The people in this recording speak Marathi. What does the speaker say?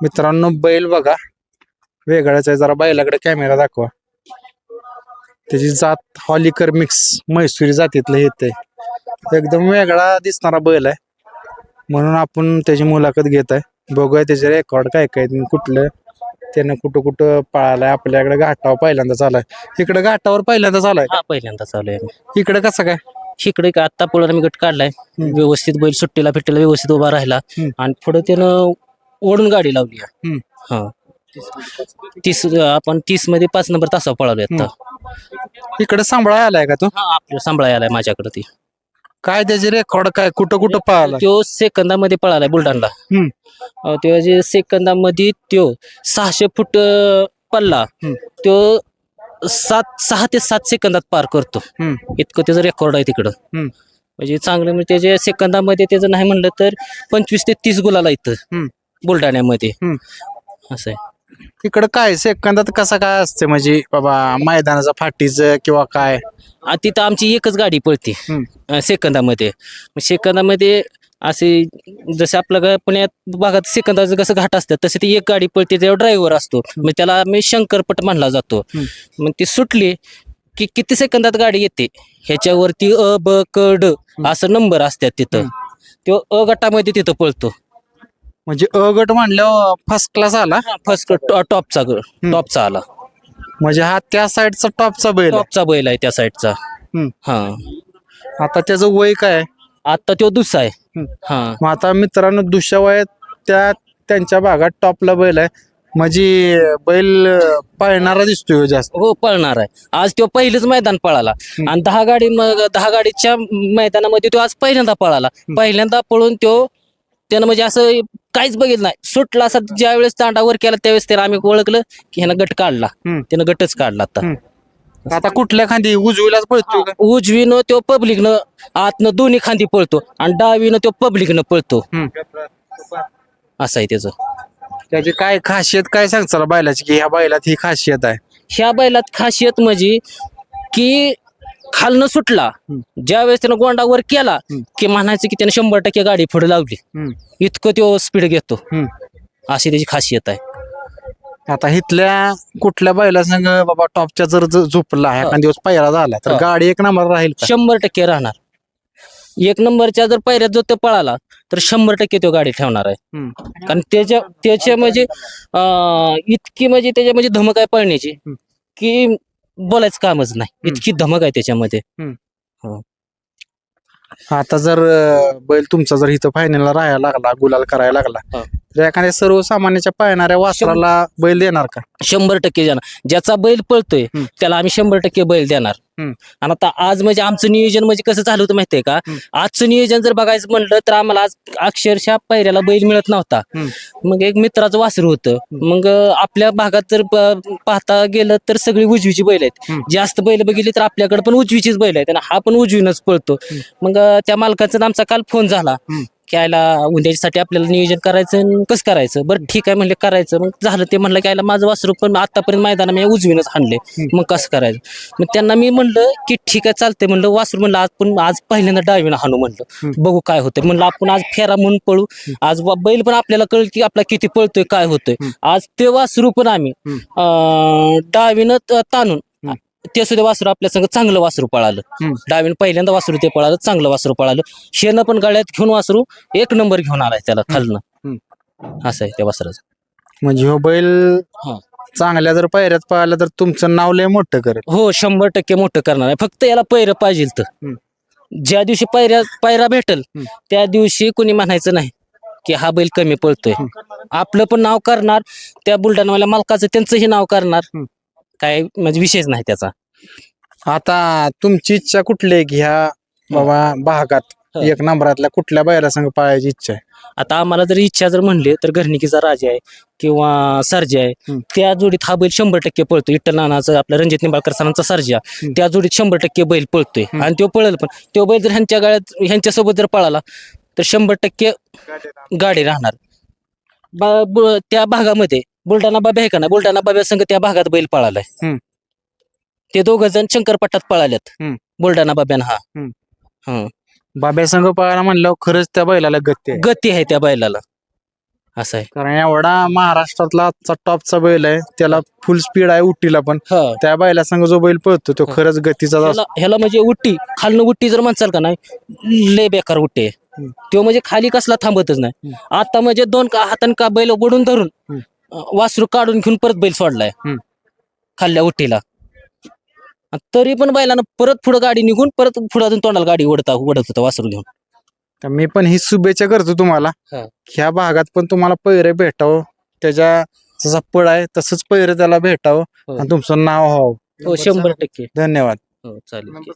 मित्रांनो बैल बघा. वेगळाच आहे. जरा बैलाकडे कॅमेरा दाखवा. त्याची जात हॉलिकर मिक्स म्हैसूरी जातीतलं येते एकदम वेगळा दिसणारा बैल आहे. म्हणून आपण त्याची मुलाखत घेत आहे. बघूया त्याचे रेकॉर्ड काय काय कुठलं. त्यानं कुठं कुठं पळालाय. आपल्याकडे घाटावर पहिल्यांदा चालाय इकडे घाटावर पहिल्यांदा चालाय हा पहिल्यांदा चालू आहे इकडे कसं काय? इकडे का आत्ता पुढे आम्ही गट काढलाय. व्यवस्थित बैल सुट्टीला फिट्टीला व्यवस्थित उभा राहिला. आणि पुढे त्यानं ओढून गाडी लावली आहे. हा तीस आपण तीसमध्ये पाच नंबर तासा पळालोय आता इकडे सांभाळा आलाय का तू हा आपल्या सांभाळायला आलाय माझ्याकडे ती काय त्याचे रेकॉर्ड काय कुठं कुठं पळाला तो सेकंदामध्ये पळालाय बुलढाणला हम्म. अं, त्यो जे सेकंदामध्ये त्यो सहाशे फूट अं, पल्ला हम्म. त्यो सात सहा ते सात सेकंदात पार करतो हम्म. इतकं त्याचं रेकॉर्ड आहे तिकडं हम्म. म्हणजे चांगलं म्हणजे त्याच्या सेकंदामध्ये त्याचं नाही म्हणलं तर पंचवीस ते तीस गुलाला हम्म. बुलढाण्यामध्ये. हम्म. असं आहे. इकडं काय सेकंदात कसं काय असते? म्हणजे बाबा मैदानाचा फाटीचं किंवा काय? आ, तिथं आमची एकच गाडी पळते. हम्म. अं, सेकंदामध्ये. मग सेकंदामध्ये असे जसे आपल्या गा- पुण्यात भागात सेकंदाचं कसं घाट असतात तसे ती एक गाडी पळते त्याच्यावर ड्रायव्हर असतो. मग त्याला मी शंकरपट म्हणला जातो. हम्म. मग ती सुटली की किती सेकंदात गाडी येते? ह्याच्यावरती अ ब क ड असं नंबर असतात तिथं. तो अ गटामध्ये तिथं पळतो. म्हणजे अ गट म्हणल्यावर फर्स्ट क्लास आला? फर्स्ट टॉपचा ग- टॉपचा आला. म्हणजे हा त्या साईडचा टॉपचा बैल आहे. टॉपचा बैल आहे त्या साईडचा हम्म. हा. आता त्याचं वय काय? आहे? आता तो दुसरा आहे. हम्म. हा. मग आता मित्रांनो दुसऱ्या वयात त्या त्यांच्या भागात टॉपला बैल आहे. म्हणजे बैल अं, पळणारा दिसतोय हो जास्त. हो पळणार आहे. आज तो पहिलेच मैदान पळाला. आणि दहा गाडी मग दहा गाडीच्या मैदानामध्ये तो आज पहिल्यांदा पळाला. पहिल्यांदा पळून तो त्यानं म्हणजे असं काहीच बघितलं नाही. सुटला असं ज्या वेळेस तांडावर केला त्यावेळेस त्याला आम्ही ओळखलं की ह्यानं गट काढला. हम्म. त्यानं गटच काढला आता. आता कुठल्या खांदी? उजवीलाच पळतोय का? उजवीनं तो पब्लिकनं आतनं दोन्ही खांदी पळतो आणि डावीनं तो पब्लिकनं पळतो. हम्म. असं आहे त्याचं. त्याची काय खासियत काय सांगचाल बैलाची की ह्या बैलात ही खासियत आहे. ह्या बैलात खासियत म्हणजे की खालनं सुटला ज्या वेळेस त्यानं गोंडावर केला की म्हणायचं की त्यानं शंभर टक्के गाडी पुढे लावली. इतकं तो स्पीड घेतो. अशी त्याची खासियत आहे आता इथल्या कुठल्या बैला संग बाबा टॉपच्या जर झोपला एखाद दिवस पहिला झाला तर. गाडी एक नंबर राहील? शंभर टक्के राहणार एक नंबरच्या जर पायऱ्यात जो तो पळाला तर शंभर टक्के तो गाडी ठेवणार आहे. कारण त्याच्या त्याच्या म्हणजे अं, इतकी म्हणजे त्याच्या म्हणजे धमक आहे पळण्याची. की बोलायचं कामच नाही. इतकी धमक आहे त्याच्यामध्ये आता जर अं, बैल तुमचा जर इथं फायनलला राहायला लागला गुलाल करायला लागला हा. तर एखाद्या सर्वसामान्याच्या पाळणाऱ्या वासराला बैल देणार का शंभर टक्के देणार ज्याचा बैल पळतोय हम्म. त्याला आम्ही शंभर टक्के बैल देणार हम्म. आणि आता आज म्हणजे आमचं नियोजन म्हणजे कसं झालं होतं माहितीये का हम्म. आजचं नियोजन जर बघायचं म्हणलं तर आम्हाला आज अक्षरशः पैऱ्याला बैल मिळत नव्हता हम्म. मग एक मित्राचं वासरू होतं मग अं, आपल्या भागात जर प- पाहता गेलं तर सगळी उजवीची बैल आहेत हम्म. जास्त बैल बघितली तर आपल्याकडे पण उजवीचीच बैल आहेत आणि हा पण उजवीनच पळतो मग अं, त्या मालकाचा आमचा काल फोन झाला हम्म. की यायला उद्यासाठी आपल्याला नियोजन करायचं आणि कसं करायचं? बरं ठीक आहे म्हणले करायचं. मग झालं ते म्हणलं की यायला माझं वासरू पण आतापर्यंत मैदाना मी उजवीनच हाणले मग कसं करायचं? मग त्यांना मी म्हणलं की ठीक आहे चालतंय म्हणलं. वासरू म्हणलं आज पण आज पहिल्यांदा डावीनं हाणू म्हणलं. बघू काय होतंय. म्हणलं आपण आज फेरा म्हणून पळू. आज बैल पण आपल्याला कळलं की आपला किती पळतोय काय होतोय. आज ते वासरू पण आम्ही डावीनं ताणून ते सुद्धा वासरू आपल्या संग चांगलं वासरू पळालं. डावीनं पहिल्यांदा वासरू ते पळालं चांगलं वासरू पळालं. शेनं पण गळ्यात घेऊन वासरू एक नंबर घेऊन आलाय त्याला खालनं. असं आहे त्या वासराचं. म्हणजे हो बैल हा. चांगल्या जर पायऱ्यात पाहिलं तर तुमचं नाव लय मोठं करेल हो शंभर टक्के मोठं करणार आहे. फक्त याला पैर पाहिजे तर. हम्म. ज्या दिवशी पैऱ्या पायरा भेटल हम्म. त्या दिवशी कोणी म्हणायचं नाही की हा बैल कमी पळतोय. आपलं पण नाव करणार त्या बुलढाणावाल्या मालकाचं त्यांचंही नाव करणार. हम्म. काय म्हणजे विषयच नाही त्याचा. आता तुमची इच्छा कुठली आहे की ह्या बाबा भागात. एक नंबरातल्या कुठल्या बैला संग पाळायची इच्छा आहे? आता आम्हाला जर इच्छा जर म्हणली तर घरणिकीचा राजा आहे किंवा सर्जा आहे. हम्म. त्या जोडीत हा बैल शंभर टक्के पळतो इट्टल नानाचं आपल्या रणजित निंबाळकर सरांचा सर्जा त्या जोडीत शंभर टक्के बैल पळतोय. आणि तो पळेल पण. तो बैल जर ह्यांच्या गाड्यात ह्यांच्यासोबत जर पळाला तर शंभर टक्के गाडी राहणार. बा- बु- त्या भागामध्ये बुलढाणा बाबा आहे का ना बुलढाणा बाब्या संघ त्या भागात बैल पळालाय. हम्म. ते दोघ जण शंकरपट्टात पळाल्यात हम्म. बुलढाणा बाब्यानं हा. हम्म. हा. बाब्या संघ पाहायला म्हणल्यावर खरंच त्या बैलाला गती आहे. गती आहे त्या बैलाला. असं आहे. कारण एवढा महाराष्ट्रातला आजचा टॉपचा बैल आहे त्याला फुल स्पीड आहे उट्टीला पण. हा. त्या बैला संग जो बैल पळतो तो खरंच गतीचा ह्याला ह्याला म्हणजे उट्टी खालनं उट्टी जर म्हणसाल का नाही लय बेकार उट्टी आहे. हम्म. तो म्हणजे खाली कसला थांबतच नाही. आता म्हणजे दोन का हातान का बैल ओढून धरून हम्म. अं, वासरू काढून घेऊन परत बैल सोडलाय. हम्म. खाल्ल्या उट्टीला. तरी पण बैलानं परत पुढे गाडी निघून परत पुढे अजून तोंडाला गाडी ओढता ओढत होता वासरू घेऊन. तर मी पण ही शुभेच्छा करतो तुम्हाला. हा. ह्या भागात पण तुम्हाला पैरे भेटावं. त्याच्या जसा पळ आहे तसंच पैरे त्याला भेटावं. हो. आणि तुमचं नाव व्हावं. हो शंभर टक्के. धन्यवाद. हो चालेल.